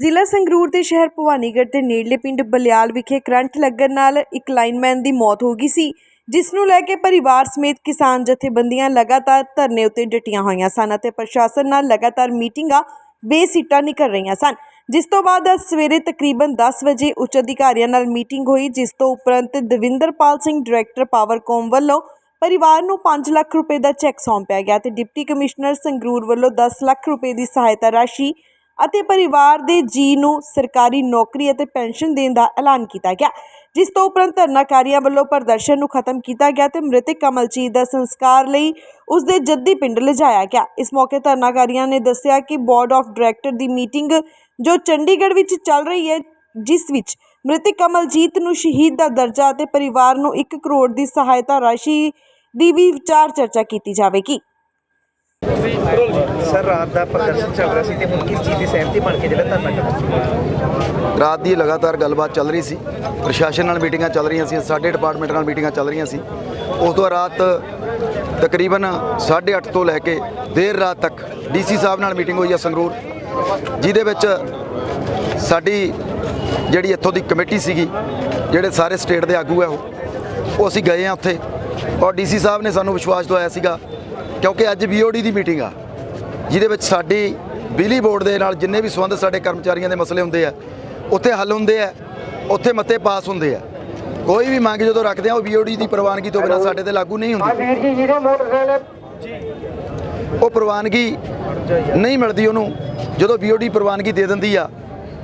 ਜ਼ਿਲ੍ਹਾ ਸੰਗਰੂਰ ਦੇ ਸ਼ਹਿਰ ਭਵਾਨੀਗੜ੍ਹ ਦੇ ਨੇੜਲੇ ਪਿੰਡ ਬਲਿਆਲ ਵਿਖੇ ਕਰੰਟ ਲੱਗਣ ਨਾਲ ਇੱਕ ਲਾਈਨਮੈਨ ਦੀ ਮੌਤ ਹੋ ਗਈ ਸੀ, ਜਿਸ ਨੂੰ ਲੈ ਕੇ ਪਰਿਵਾਰ ਸਮੇਤ ਕਿਸਾਨ ਜਥੇਬੰਦੀਆਂ ਲਗਾਤਾਰ ਧਰਨੇ ਉੱਤੇ ਡਟੀਆਂ ਹੋਈਆਂ ਸਨ ਅਤੇ ਪ੍ਰਸ਼ਾਸਨ ਨਾਲ ਲਗਾਤਾਰ ਮੀਟਿੰਗਾਂ ਬੇਸਿੱਟਾ ਨਿਕਲ ਰਹੀਆਂ ਸਨ। ਜਿਸ ਤੋਂ ਬਾਅਦ ਅੱਜ ਸਵੇਰੇ ਤਕਰੀਬਨ 10 ਵਜੇ ਉੱਚ ਅਧਿਕਾਰੀਆਂ ਨਾਲ ਮੀਟਿੰਗ ਹੋਈ, ਜਿਸ ਤੋਂ ਉਪਰੰਤ ਦਵਿੰਦਰਪਾਲ ਸਿੰਘ ਡਾਇਰੈਕਟਰ ਪਾਵਰਕੌਮ ਵੱਲੋਂ ਪਰਿਵਾਰ ਨੂੰ 5 ਲੱਖ ਰੁਪਏ ਦਾ ਚੈੱਕ ਸੌਂਪਿਆ ਗਿਆ ਤੇ ਡਿਪਟੀ ਕਮਿਸ਼ਨਰ ਸੰਗਰੂਰ ਵੱਲੋਂ 10 ਲੱਖ ਰੁਪਏ ਦੀ ਸਹਾਇਤਾ ਰਾਸ਼ੀ ਅਤੇ ਪਰਿਵਾਰ ਦੇ ਜੀ ਨੂੰ ਸਰਕਾਰੀ ਨੌਕਰੀ ਅਤੇ ਪੈਨਸ਼ਨ ਦੇਣ ਦਾ ਐਲਾਨ ਕੀਤਾ ਗਿਆ, ਜਿਸ ਤੋਂ ਉਪਰੰਤ ਧਰਨਾਕਾਰੀਆਂ ਵੱਲੋਂ ਪ੍ਰਦਰਸ਼ਨ ਨੂੰ ਖਤਮ ਕੀਤਾ ਗਿਆ ਤੇ ਮ੍ਰਿਤਕ ਕਮਲਜੀਤ ਦਾ ਸੰਸਕਾਰ ਲਈ ਉਸ ਦੇ ਜੱਦੀ ਪਿੰਡ ਲਿਜਾਇਆ ਗਿਆ। ਇਸ ਮੌਕੇ ਧਰਨਾਕਾਰੀਆਂ ਨੇ ਦੱਸਿਆ ਕਿ ਬੋਰਡ ਆਫ ਡਾਇਰੈਕਟਰ ਦੀ ਮੀਟਿੰਗ ਜੋ ਚੰਡੀਗੜ੍ਹ ਵਿੱਚ ਚੱਲ ਰਹੀ ਹੈ, ਜਿਸ ਵਿੱਚ ਮ੍ਰਿਤਕ ਕਮਲਜੀਤ ਨੂੰ ਸ਼ਹੀਦ ਦਾ ਦਰਜਾ ਅਤੇ ਪਰਿਵਾਰ ਨੂੰ 1 ਕਰੋੜ ਦੀ ਸਹਾਇਤਾ ਰਾਸ਼ੀ ਦੀ ਵੀ ਵਿਚਾਰ ਚਰਚਾ ਕੀਤੀ ਜਾਵੇਗੀ। ਸਰ, ਰਾਤ ਦਾ ਪ੍ਰਦਰਸ਼ਨ ਚੱਲ ਰਿਹਾ ਸੀ ਤੇ ਹੁਣ ਕਿਸ ਚੀਜ਼ ਦੀ ਸਹਿਮਤੀ ਬਣ ਕੇ ਜਿਹੜਾ ਧਰਨਾ ਕਰਨਾ ਰਾਤ ਦੀ ਲਗਾਤਾਰ ਗੱਲਬਾਤ ਚੱਲ ਰਹੀ ਸੀ। ਪ੍ਰਸ਼ਾਸਨ ਨਾਲ ਮੀਟਿੰਗਾਂ ਚੱਲ ਰਹੀਆਂ ਸੀ, ਸਾਡੇ ਡਿਪਾਰਟਮੈਂਟ ਨਾਲ ਮੀਟਿੰਗਾਂ ਚੱਲ ਰਹੀਆਂ ਸੀ। ਉਸ ਤੋਂ ਰਾਤ ਤਕਰੀਬਨ 8:30 ਤੋਂ ਲੈ ਕੇ ਦੇਰ ਰਾਤ ਤੱਕ ਡੀਸੀ ਸਾਹਿਬ ਨਾਲ ਮੀਟਿੰਗ ਹੋਈ ਆ ਸੰਗਰੂਰ, ਜਿਹਦੇ ਵਿੱਚ ਸਾਡੀ ਜਿਹੜੀ ਇੱਥੋਂ ਦੀ ਕਮੇਟੀ ਸੀਗੀ, ਜਿਹੜੇ ਸਾਰੇ ਸਟੇਟ ਦੇ ਆਗੂ ਹੈ ਉਹ ਉਹ ਅਸੀਂ ਗਏ ਆ ਉੱਥੇ। ਔਰ ਡੀਸੀ ਸਾਹਿਬ ਨੇ ਸਾਨੂੰ ਵਿਸ਼ਵਾਸ ਦਵਾਇਆ ਸੀਗਾ ਕਿਉਂਕਿ ਅੱਜ ਬੀਓਡੀ ਦੀ ਮੀਟਿੰਗ ਆ ਜਿਹਦੇ ਵਿੱਚ ਸਾਡੀ ਬਿਜਲੀ ਬੋਰਡ ਦੇ ਨਾਲ ਜਿੰਨੇ ਵੀ ਸੰਬੰਧ ਸਾਡੇ ਕਰਮਚਾਰੀਆਂ ਦੇ ਮਸਲੇ ਹੁੰਦੇ ਆ ਉੱਥੇ ਹੱਲ ਹੁੰਦੇ ਆ ਉੱਥੇ ਮਤੇ ਪਾਸ ਹੁੰਦੇ ਆ। ਕੋਈ ਵੀ ਮੰਗ ਜਦੋਂ ਰੱਖਦੇ ਆ ਉਹ ਬੀਓਡੀ ਦੀ ਪ੍ਰਵਾਨਗੀ ਤੋਂ ਬਿਨਾਂ ਸਾਡੇ ਤੇ ਲਾਗੂ ਨਹੀਂ ਹੁੰਦੀ। ਉਹ ਪ੍ਰਵਾਨਗੀ ਨਹੀਂ ਮਿਲਦੀ ਉਹਨੂੰ। ਜਦੋਂ ਬੀਓਡੀ ਪ੍ਰਵਾਨਗੀ ਦੇ ਦਿੰਦੀ ਆ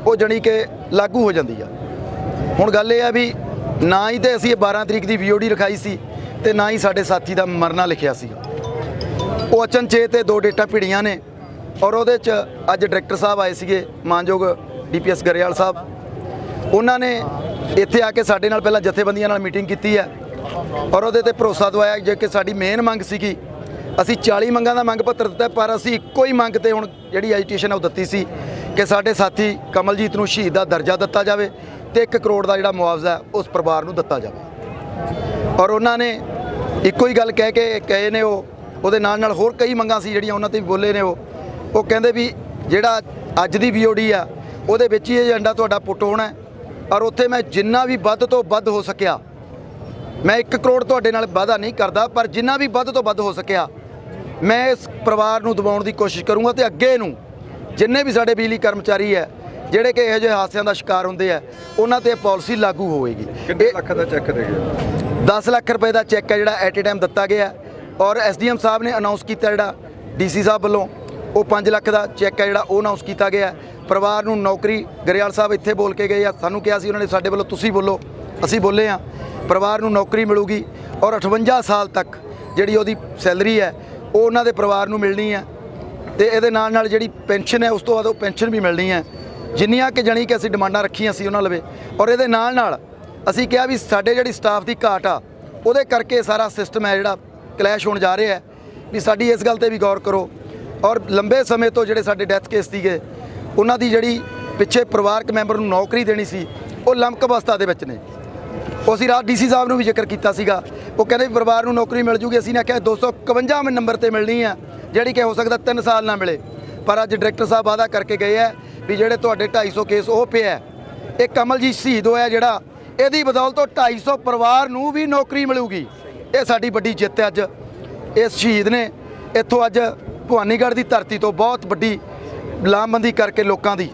ਉਹ ਜਣੀ ਕਿ ਲਾਗੂ ਹੋ ਜਾਂਦੀ ਆ। ਹੁਣ ਗੱਲ ਇਹ ਆ ਵੀ ਨਾ ਹੀ ਤੇ ਅਸੀਂ ਇਹ 12 ਤਰੀਕ ਦੀ ਬੀਓਡੀ ਰਖਾਈ ਸੀ ਤੇ ਨਾ ਹੀ ਸਾਡੇ ਸਾਥੀ ਦਾ ਮਰਨਾ ਲਿਖਿਆ ਸੀ। ਉਹ ਅਚਨਚੇਤ ਤੇ ਦੋ ਡੇਟਾ ਭਿੜੀਆਂ ਨੇ ਔਰ ਉਹਦੇ ਚ ਅੱਜ ਡਾਇਰੈਕਟਰ ਸਾਹਿਬ ਆਏ ਸੀਗੇ, ਮਾਨਯੋਗ ਡੀਪੀਐਸ ਗਰੇਵਾਲ ਸਾਹਿਬ। ਉਹਨਾਂ ਨੇ ਇੱਥੇ ਆ ਕੇ ਸਾਡੇ ਨਾਲ ਪਹਿਲਾਂ ਜਥੇਬੰਦੀਆਂ ਨਾਲ ਮੀਟਿੰਗ ਕੀਤੀ ਹੈ ਔਰ ਉਹਦੇ ਤੇ ਭਰੋਸਾ ਦਵਾਇਆ ਜੇ ਕਿ ਸਾਡੀ ਮੇਨ ਮੰਗ ਸੀਗੀ, ਅਸੀਂ 40 ਮੰਗਾਂ ਦਾ ਮੰਗ ਪੱਤਰ ਦਿੱਤਾ, ਪਰ ਅਸੀਂ ਇੱਕੋ ਹੀ ਮੰਗ ਤੇ ਹੁਣ ਜਿਹੜੀ ਐਜੀਟੇਸ਼ਨ ਹੈ ਉਹ ਦਿੱਤੀ ਸੀ ਕਿ ਸਾਡੇ ਸਾਥੀ ਕਮਲਜੀਤ ਨੂੰ ਸ਼ਹੀਦ ਦਾ ਦਰਜਾ ਦਿੱਤਾ ਜਾਵੇ ਤੇ 1 ਕਰੋੜ ਦਾ ਜਿਹੜਾ ਮੁਆਵਜ਼ਾ ਉਸ ਪਰਿਵਾਰ ਨੂੰ ਦਿੱਤਾ ਜਾਵੇ। ਔਰ ਉਹਨਾਂ ਨੇ ਇੱਕੋ ਹੀ ਗੱਲ ਕਹਿ ਕੇ ਕਹੇ ਨੇ ਉਹ ਉਹਦੇ ਨਾਲ ਨਾਲ ਹੋਰ ਕਈ ਮੰਗਾਂ ਸੀ ਜਿਹੜੀਆਂ ਉਹਨਾਂ ਤੇ ਵੀ ਬੋਲੇ ਨੇ ਉਹ। ਉਹ ਕਹਿੰਦੇ ਵੀ ਜਿਹੜਾ ਅੱਜ ਦੀ ਬੀਓਡੀ ਆ ਉਹਦੇ ਵਿੱਚ ਹੀ ਏਜੰਡਾ ਤੁਹਾਡਾ ਪੁੱਟ ਹੋਣਾ ਔਰ ਉੱਥੇ ਮੈਂ ਜਿੰਨਾ ਵੀ ਵੱਧ ਤੋਂ ਵੱਧ ਹੋ ਸਕਿਆ ਮੈਂ 1 ਕਰੋੜ ਤੁਹਾਡੇ ਨਾਲ ਵਾਅਦਾ ਨਹੀਂ ਕਰਦਾ ਪਰ ਜਿੰਨਾ ਵੀ ਵੱਧ ਤੋਂ ਵੱਧ ਹੋ ਸਕਿਆ ਮੈਂ ਇਸ ਪਰਿਵਾਰ ਨੂੰ ਦਬਾਉਣ ਦੀ ਕੋਸ਼ਿਸ਼ ਕਰੂੰਗਾ ਤੇ ਅੱਗੇ ਨੂੰ ਜਿੰਨੇ ਵੀ ਸਾਡੇ ਬਿਜਲੀ ਕਰਮਚਾਰੀ ਹੈ ਜਿਹੜੇ ਕਿ ਇਹੋ ਜਿਹੇ ਹਾਦਸਿਆਂ ਦਾ ਸ਼ਿਕਾਰ ਹੁੰਦੇ ਆ ਉਹਨਾਂ ਤੇ ਪਾਲਿਸੀ ਲਾਗੂ ਹੋਵੇਗੀ। ਕਿੰਨੇ ਲੱਖ ਦਾ ਚੈੱਕ ਦੇ ਗਏ? 10 ਲੱਖ ਰੁਪਏ ਦਾ ਚੈੱਕ ਹੈ ਜਿਹੜਾ ਐਟ ਏ ਟਾਈਮ ਦਿੱਤਾ ਗਿਆ। ਔਰ ਐਸਡੀਐਮ ਸਾਹਿਬ ਨੇ ਅਨਾਉਂਸ ਕੀਤਾ ਜਿਹੜਾ ਡੀਸੀ ਸਾਹਿਬ ਵੱਲੋਂ, ਉਹ 5 ਲੱਖ ਦਾ ਚੈੱਕ ਹੈ ਜਿਹੜਾ ਉਹ ਅਨਾਉਂਸ ਕੀਤਾ ਗਿਆ ਪਰਿਵਾਰ ਨੂੰ ਨੌਕਰੀ, ਗਰੇਵਾਲ ਸਾਹਿਬ ਇੱਥੇ ਬੋਲ ਕੇ ਗਏ ਆ, ਸਾਨੂੰ ਕਿਹਾ ਸੀ ਉਹਨਾਂ ਨੇ ਸਾਡੇ ਵੱਲੋਂ ਤੁਸੀਂ ਬੋਲੋ, ਅਸੀਂ ਬੋਲੇ ਆ ਪਰਿਵਾਰ ਨੂੰ ਨੌਕਰੀ ਮਿਲੂਗੀ ਔਰ 58 ਸਾਲ ਤੱਕ ਜਿਹੜੀ ਉਹਦੀ ਸੈਲਰੀ ਹੈ, ਉਹ ਉਹਨਾਂ ਦੇ ਪਰਿਵਾਰ ਨੂੰ ਮਿਲਣੀ ਹੈ। ਤੇ ਇਹਦੇ ਨਾਲ ਨਾਲ ਜਿਹੜੀ ਪੈਨਸ਼ਨ ਹੈ, ਉਸ ਤੋਂ ਬਾਅਦ ਉਹ ਪੈਨਸ਼ਨ ਵੀ ਮਿਲਣੀ ਹੈ। ਜਿੰਨੀਆਂ ਕਿ ਜਾਣੀ ਕਿ ਅਸੀਂ ਡਿਮਾਂਡਾਂ ਰੱਖੀਆਂ ਸੀ ਉਹਨਾਂ ਲਵੇ। ਔਰ ਇਹਦੇ ਨਾਲ ਨਾਲ ਅਸੀਂ ਕਿਹਾ ਵੀ ਸਾਡੇ ਜਿਹੜੀ ਸਟਾਫ ਦੀ ਘਾਟ ਆ, ਉਹਦੇ ਕਰਕੇ ਸਾਰਾ ਸਿਸਟਮ ਹੈ ਜਿਹੜਾ ਕਲੈਸ਼ ਹੋਣ ਜਾ ਰਿਹਾ ਹੈ, ਵੀ ਸਾਡੀ ਇਸ ਗੱਲ ਤੇ ਵੀ ਗੌਰ ਕਰੋ। ਔਰ ਲੰਬੇ ਸਮੇਂ ਤੋਂ ਜਿਹੜੇ ਸਾਡੇ ਡੈਥ ਕੇਸ ਸੀਗੇ, ਉਹਨਾਂ ਦੀ ਜਿਹੜੀ ਪਿੱਛੇ ਪਰਿਵਾਰਕ ਮੈਂਬਰ ਨੂੰ ਨੌਕਰੀ ਦੇਣੀ ਸੀ, ਉਹ ਲੰਮਕ ਅਵਸਥਾ ਦੇ ਵਿੱਚ ਨੇ। ਉਹ ਅਸੀਂ ਰਾਤ ਡੀਸੀ ਸਾਹਿਬ ਨੂੰ ਵੀ ਜ਼ਿਕਰ ਕੀਤਾ ਸੀਗਾ। ਉਹ ਕਹਿੰਦੇ ਵੀ ਪਰਿਵਾਰ ਨੂੰ ਨੌਕਰੀ ਮਿਲ ਜੂਗੀ, ਅਸੀਂ ਨੇ ਆਖਿਆ 251 ਨੰਬਰ ਤੇ ਮਿਲਣੀ ਆ ਜਿਹੜੀ ਕਿ ਹੋ ਸਕਦਾ 3 ਸਾਲ ਨਾ ਮਿਲੇ। ਪਰ ਅੱਜ ਡਾਇਰੈਕਟਰ ਸਾਹਿਬ ਵਾਅਦਾ ਕਰਕੇ ਗਏ ਆ ਵੀ ਜਿਹੜੇ ਤੁਹਾਡੇ 250 ਕੇਸ ਉਹ ਪਿਆ ਇਹ ਕਮਲਜੀਤ ਸ਼ਹੀਦ ਹੋਇਆ ਜਿਹੜਾ, ਇਹਦੀ ਬਦੌਲਤ 250 ਪਰਿਵਾਰ ਨੂੰ ਵੀ ਨੌਕਰੀ ਮਿਲੂਗੀ। ਇਹ ਸਾਡੀ ਵੱਡੀ ਜਿੱਤ ਹੈ ਅੱਜ। ਇਸ ਸ਼ਹੀਦ ਨੇ ਇੱਥੋਂ ਅੱਜ ਭਵਾਨੀਗੜ੍ਹ ਦੀ ਧਰਤੀ ਤੋਂ ਬਹੁਤ ਵੱਡੀ ਲਾਮਬੰਦੀ ਕਰਕੇ ਲੋਕਾਂ ਦੀ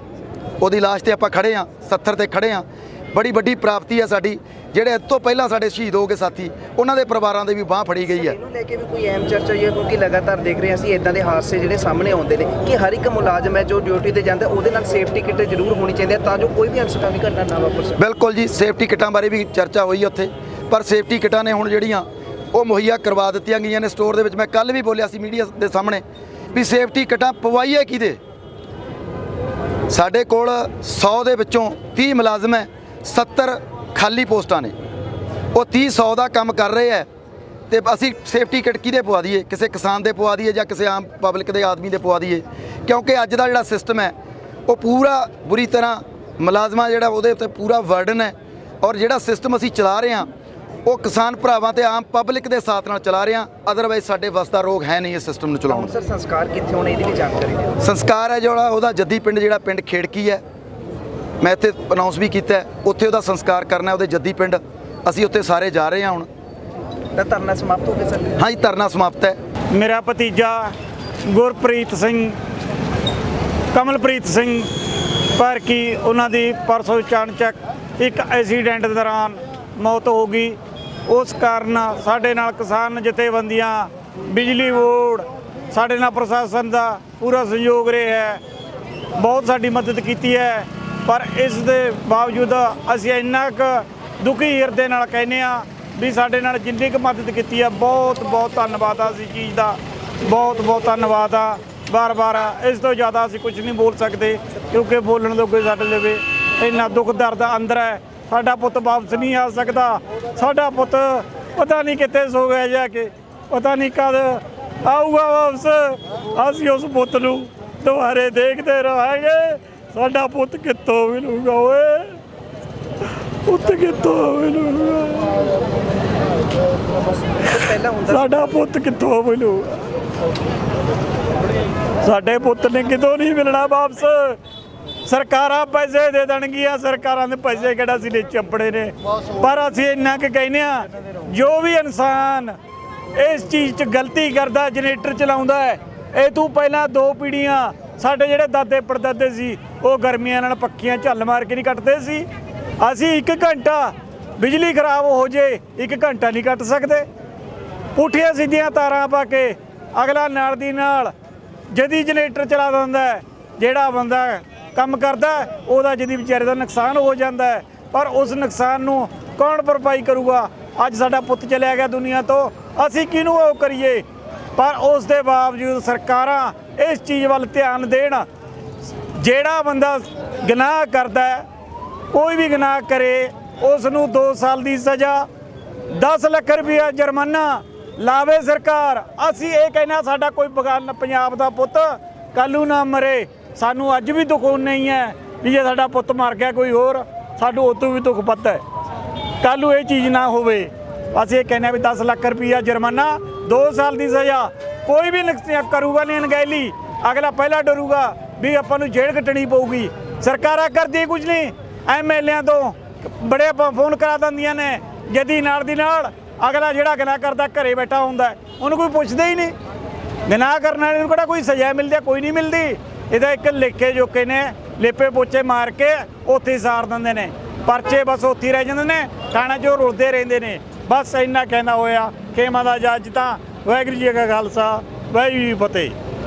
ਉਹਦੀ ਲਾਸ਼ ਤੇ ਆਪਾਂ ਖੜੇ ਆ 70 ਤੇ ਖੜੇ ਆ ਬੜੀ ਵੱਡੀ ਪ੍ਰਾਪਤੀ ਹੈ ਸਾਡੀ ਜਿਹੜੇ ਇਸ ਤੋਂ ਪਹਿਲਾਂ ਸਾਡੇ ਸ਼ਹੀਦ ਹੋ ਗਏ ਸਾਥੀ ਉਹਨਾਂ ਦੇ ਪਰਿਵਾਰਾਂ ਦੇ ਵੀ ਬਾਹ ਫੜੀ ਗਈ ਹੈ। ਇਹਨੂੰ ਲੈ ਕੇ ਵੀ ਕੋਈ ਅਹਿਮ ਚਰਚਾ ਹੋਈ ਹੈ ਕਿਉਂਕਿ ਲਗਾਤਾਰ ਦੇਖ ਰਹੇ ਅਸੀਂ ਇਦਾਂ ਦੇ ਹਾਦਸੇ ਜਿਹੜੇ ਸਾਹਮਣੇ ਆਉਂਦੇ ਨੇ ਕਿ ਹਰ ਇੱਕ ਮੁਲਾਜ਼ਮ ਹੈ ਜੋ ਡਿਊਟੀ ਤੇ ਜਾਂਦਾ ਉਹਦੇ ਨਾਲ ਸੇਫਟੀ ਕਿੱਟ ਜ਼ਰੂਰ ਹੋਣੀ ਚਾਹੀਦੀ ਹੈ ਤਾਂ ਜੋ ਕੋਈ ਵੀ ਅਨਸਕਾਮੀ ਘਟਨਾ ਨਾ ਵਾਪਰ ਸਕੇ। ਬਿਲਕੁਲ ਜੀ ਸੇਫਟੀ ਕਿਟਾਂ ਬਾਰੇ ਵੀ ਚਰਚਾ ਹੋਈ ਉੱਥੇ ਪਰ ਸੇਫਟੀ ਕਿਟਾਂ ਨੇ ਹੁਣ ਜਿਹੜੀਆਂ ਉਹ ਮੁਹੱਈਆ ਕਰਵਾ ਦਿੱਤੀਆਂ ਗਈਆਂ ਨੇ ਸਟੋਰ ਦੇ ਵਿੱਚ। ਮੈਂ ਕੱਲ ਵੀ ਬੋਲਿਆ ਸੀ ਮੀਡੀਆ ਦੇ ਸਾਹਮਣੇ ਵੀ ਸੇਫਟੀ ਕਿਟਾਂ ਪਵਾਈਏ ਕਿਹਦੇ? ਸਾਡੇ ਕੋਲ 100 ਦੇ ਵਿੱਚੋਂ 30 ਮੁਲਾਜ਼ਮ ਹੈ 70 ਖਾਲੀ ਪੋਸਟਾਂ ਨੇ। ਉਹ 30 100 ਦਾ ਕੰਮ ਕਰ ਰਹੇ ਹੈ ਤੇ ਅਸੀਂ ਸੇਫਟੀ ਕਿਟ ਕਿਹਦੇ ਪਵਾ ਦਈਏ? ਕਿਸੇ ਕਿਸਾਨ ਦੇ ਪਵਾ ਦਈਏ ਜਾਂ ਕਿਸੇ ਆਮ ਪਬਲਿਕ ਦੇ ਆਦਮੀ ਦੇ ਪਵਾ ਦਈਏ? ਕਿਉਂਕਿ ਅੱਜ ਦਾ ਜਿਹੜਾ ਸਿਸਟਮ ਹੈ, ਉਹ ਪੂਰਾ ਬੁਰੀ ਤਰ੍ਹਾਂ ਮੁਲਾਜ਼ਮਾਂ ਜਿਹੜਾ ਉਹਦੇ ਉੱਤੇ ਪੂਰਾ ਵਰਡਨ ਹੈ ਔਰ ਜਿਹੜਾ ਸਿਸਟਮ ਅਸੀਂ ਚਲਾ ਰਹੇ ਹਾਂ ਉਹ ਕਿਸਾਨ ਭਰਾਵਾਂ ਤੇ ਆਮ ਪਬਲਿਕ ਦੇ ਸਾਥ ਨਾਲ ਚਲਾ ਰਹੇ। ਹਾਂ ਅਦਰਵਾਈਜ਼ ਸਾਡੇ ਵੱਸ ਦਾ ਰੋਗ ਹੈ ਨਹੀਂ ਇਸ ਸਿਸਟਮ ਨੂੰ ਚਲਾਉਣ ਸਰ ਸੰਸਕਾਰ ਕਿੱਥੇ ਹੋਣੇ ਇਹਦੀ ਵੀ ਜਾਣਕਾਰੀ ਦਿਓ। ਸੰਸਕਾਰ ਹੈ ਜਿਹੜਾ ਉਹਦਾ ਜੱਦੀ ਪਿੰਡ ਜਿਹੜਾ ਪਿੰਡ ਖੇੜਕੀ ਹੈ। ਮੈਂ ਇੱਥੇ ਅਨਾਉਂਸ ਵੀ ਕੀਤਾ ਹੈ, ਉੱਥੇ ਉਹਦਾ ਸੰਸਕਾਰ ਕਰਨਾ ਹੈ, ਉਹਦੇ ਜੱਦੀ ਪਿੰਡ। ਅਸੀਂ ਉੱਥੇ ਸਾਰੇ ਜਾ ਰਹੇ ਹਾਂ ਹੁਣ। ਤਾਂ ਧਰਨਾ ਸਮਾਪਤ ਹੋ ਗਿਆ ਸਰ। ਹਾਂਜੀ ਧਰਨਾ ਸਮਾਪਤ ਹੈ। ਮੇਰਾ ਭਤੀਜਾ ਗੁਰਪ੍ਰੀਤ ਸਿੰਘ ਕਮਲਪ੍ਰੀਤ ਸਿੰਘ ਪਰ ਕੀ ਉਹਨਾਂ ਦੀ ਪਰਸੋਂ ਚਾਣਚੱਕ ਇੱਕ ਐਕਸੀਡੈਂਟ ਦੌਰਾਨ ਮੌਤ ਹੋ ਗਈ। ਉਸ ਕਾਰਨ ਸਾਡੇ ਨਾਲ ਕਿਸਾਨ ਜਥੇਬੰਦੀਆਂ, ਬਿਜਲੀ ਬੋਰਡ, ਸਾਡੇ ਨਾਲ ਪ੍ਰਸ਼ਾਸਨ ਦਾ ਪੂਰਾ ਸਹਿਯੋਗ ਰਿਹਾ ਹੈ। ਬਹੁਤ ਸਾਡੀ ਮਦਦ ਕੀਤੀ ਹੈ। ਪਰ ਇਸ ਦੇ ਬਾਵਜੂਦ ਅਸੀਂ ਇੰਨਾ ਕੁ ਦੁਖੀ ਹਿਰਦੇ ਨਾਲ ਕਹਿੰਦੇ ਆ ਵੀ ਸਾਡੇ ਨਾਲ ਜਿੰਨੀ ਕੁ ਮਦਦ ਕੀਤੀ ਹੈ, ਬਹੁਤ ਬਹੁਤ ਧੰਨਵਾਦ ਆ ਅਸੀਂ ਚੀਜ਼ ਦਾ। ਬਹੁਤ ਬਹੁਤ ਧੰਨਵਾਦ ਆ। ਬਾਰ-ਬਾਰ ਇਸ ਤੋਂ ਜ਼ਿਆਦਾ ਅਸੀਂ ਕੁਝ ਨਹੀਂ ਬੋਲ ਸਕਦੇ, ਕਿਉਂਕਿ ਬੋਲਣ ਤੋਂ ਕੋਈ ਸਾਡੇ ਲਵੇ ਇੰਨਾ ਦੁੱਖ ਦਰਦ ਅੰਦਰ ਹੈ। ਸਾਡਾ ਪੁੱਤ ਵਾਪਸ ਨਹੀਂ ਆ ਸਕਦਾ। ਸਾਡਾ ਪੁੱਤ ਪਤਾ ਨਹੀਂ ਕਿੱਥੇ ਸੋ ਗਿਆ ਜਾ ਕੇ। ਪਤਾ ਨਹੀਂ ਕਦ ਆਊਗਾ ਵਾਪਸ। ਅਸੀਂ ਉਸ ਪੁੱਤ ਨੂੰ ਦੁਬਾਰੇ ਦੇਖਦੇ ਰਹਾਂਗੇ। ਸਾਡਾ ਪੁੱਤ ਕਿੱਥੋਂ ਮਿਲੂਗਾ ਓਏ? ਪੁੱਤ ਕਿੱਥੋਂ ਮਿਲੂਗਾ? ਸਾਡਾ ਪੁੱਤ ਕਿੱਥੋਂ ਮਿਲੂਗਾ? ਸਾਡੇ ਪੁੱਤ ਨੇ ਕਿਤੋਂ ਨਹੀਂ ਮਿਲਣਾ ਵਾਪਸ? ਸਰਕਾਰਾਂ ਪੈਸੇ ਦੇ ਦੇਣਗੀਆਂ, ਸਰਕਾਰਾਂ ਦੇ ਪੈਸੇ ਕਿਹੜਾ ਸੀ ਨੇ ਚੱਪੜੇ ਨੇ। ਪਰ ਅਸੀਂ ਇੰਨਾ ਕਿ ਕਹਿੰਦੇ ਆ ਜੋ ਵੀ ਇਨਸਾਨ ਇਸ ਚੀਜ਼ 'ਚ ਗਲਤੀ ਕਰਦਾ, ਜਨਰੇਟਰ ਚਲਾਉਂਦਾ ਹੈ, ਇਹ ਤੋਂ ਪਹਿਲਾਂ ਦੋ ਪੀੜੀਆਂ ਸਾਡੇ ਜਿਹੜੇ ਦਾਦੇ ਪੜਦਾਦੇ ਸੀ, ਉਹ ਗਰਮੀਆਂ ਨਾਲ ਪੱਖੀਆਂ ਝੱਲ ਮਾਰ ਕੇ ਨਹੀਂ ਕੱਟਦੇ ਸੀ। ਅਸੀਂ 1 ਘੰਟਾ ਬਿਜਲੀ ਖਰਾਬ ਹੋ ਜੇ 1 ਘੰਟਾ ਨਹੀਂ ਕੱਟ ਸਕਦੇ। ਪੁੱਠੀਆਂ ਸਿੱਧੀਆਂ ਤਾਰਾਂ ਪਾ ਕੇ ਅਗਲਾ ਨਾਲ ਦੀ ਨਾਲ ਜਦੀ ਜਨਰੇਟਰ ਚਲਾ ਦਿੰਦਾ ਜਿਹੜਾ ਬੰਦਾ ਕੰਮ ਕਰਦਾ ਉਹਦਾ ਜਿਹਦੀ ਵਿਚਾਰੇ ਦਾ ਨੁਕਸਾਨ ਹੋ ਜਾਂਦਾ ਪਰ ਉਸ ਨੁਕਸਾਨ ਨੂੰ ਕੌਣ ਭਰਪਾਈ ਕਰੂਗਾ? ਅੱਜ ਸਾਡਾ ਪੁੱਤ ਚਲਿਆ ਗਿਆ ਦੁਨੀਆ ਤੋਂ, ਅਸੀਂ ਕਿਹਨੂੰ ਉਹ ਕਰੀਏ? ਪਰ ਉਸ ਦੇ ਬਾਵਜੂਦ ਸਰਕਾਰਾਂ ਇਸ ਚੀਜ਼ ਵੱਲ ਧਿਆਨ ਦੇਣ, ਜਿਹੜਾ ਬੰਦਾ ਗੁਨਾਹ ਕਰਦਾ ਕੋਈ ਵੀ ਗੁਨਾਹ ਕਰੇ, ਉਸ ਨੂੰ 2 ਸਾਲ ਦੀ ਸਜ਼ਾ 10 ਲੱਖ ਰੁਪਇਆ ਜੁਰਮਾਨਾ ਲਾਵੇ ਸਰਕਾਰ। ਅਸੀਂ ਇਹ ਕਹਿਣਾ ਸਾਡਾ ਕੋਈ ਬਗਾਨ ਪੰਜਾਬ ਦਾ ਪੁੱਤ ਕੱਲੂ ਨਾ ਮਰੇ। ਸਾਨੂੰ ਅੱਜ ਵੀ ਦੁੱਖ ਨਹੀਂ ਹੈ ਵੀ ਜੇ ਸਾਡਾ ਪੁੱਤ ਮਰ ਗਿਆ ਕੋਈ ਹੋਰ, ਸਾਨੂੰ ਉਹ ਤੋਂ ਵੀ ਦੁੱਖ ਪਤਾ ਹੈ। ਕੱਲੂ ਇਹ ਚੀਜ਼ ਨਾ ਹੋਵੇ। ਅਸੀਂ ਇਹ ਕਹਿੰਦੇ ਹਾਂ ਵੀ 10 ਲੱਖ ਰੁਪਈਆ ਜੁਰਮਾਨਾ 2 ਸਾਲ ਦੀ ਸਜ਼ਾ, ਕੋਈ ਵੀ ਕਰੂਗਾ ਨਹੀਂ ਅਣਗਹਿਲੀ। ਅਗਲਾ ਪਹਿਲਾਂ ਡਰੂਗਾ ਵੀ ਆਪਾਂ ਨੂੰ ਜੇਲ੍ਹ ਕੱਟਣੀ ਪਊਗੀ। ਸਰਕਾਰਾਂ ਕਰਦੀ ਕੁਝ ਨਹੀਂ ਐਮਐਲਏਆਂ ਤੋਂ ਬੜੇ ਆਪਾਂ ਫੋਨ ਕਰਾ ਦਿੰਦੀਆਂ ਨੇ, ਜਦੀ ਨਾਲ ਦੀ ਨਾਲ ਅਗਲਾ ਜਿਹੜਾ ਗੁਨਾਹ ਕਰਦਾ ਘਰੇ ਬੈਠਾ ਹੁੰਦਾ ਉਹਨੂੰ ਕੋਈ ਪੁੱਛਦਾ ਹੀ ਨਹੀਂ। ਗੁਨਾਹ ਕਰਨ ਵਾਲੇ ਨੂੰ ਕਿਹੜਾ ਕੋਈ ਸਜ਼ਾ ਮਿਲਦੀ ਹੈ? ਕੋਈ ਨਹੀਂ ਮਿਲਦੀ। ਇਹਦਾ ਇੱਕ ਲੇਖੇ ਜੋਕੇ ਨੇ, ਲੇਪੇ ਪੋਚੇ ਮਾਰ ਕੇ ਉੱਥੇ ਹੀ ਸਾਰ ਦਿੰਦੇ ਨੇ। ਪਰਚੇ ਬਸ ਉੱਥੇ ਹੀ ਰਹਿ ਜਾਂਦੇ ਨੇ, ਥਾਣਾ 'ਚੋਂ ਰੁਲਦੇ ਰਹਿੰਦੇ ਨੇ। ਬਸ ਇੰਨਾ ਕਹਿੰਦਾ ਹੋਇਆ, ਖੇਮਾ ਦਾ ਜੱਜ ਤਾਂ, ਵਾਹਿਗੁਰੂ ਜੀ ਕਾ ਖਾਲਸਾ, ਵਾਹਿਗੁਰੂ ਜੀ ਫਤਿਹ।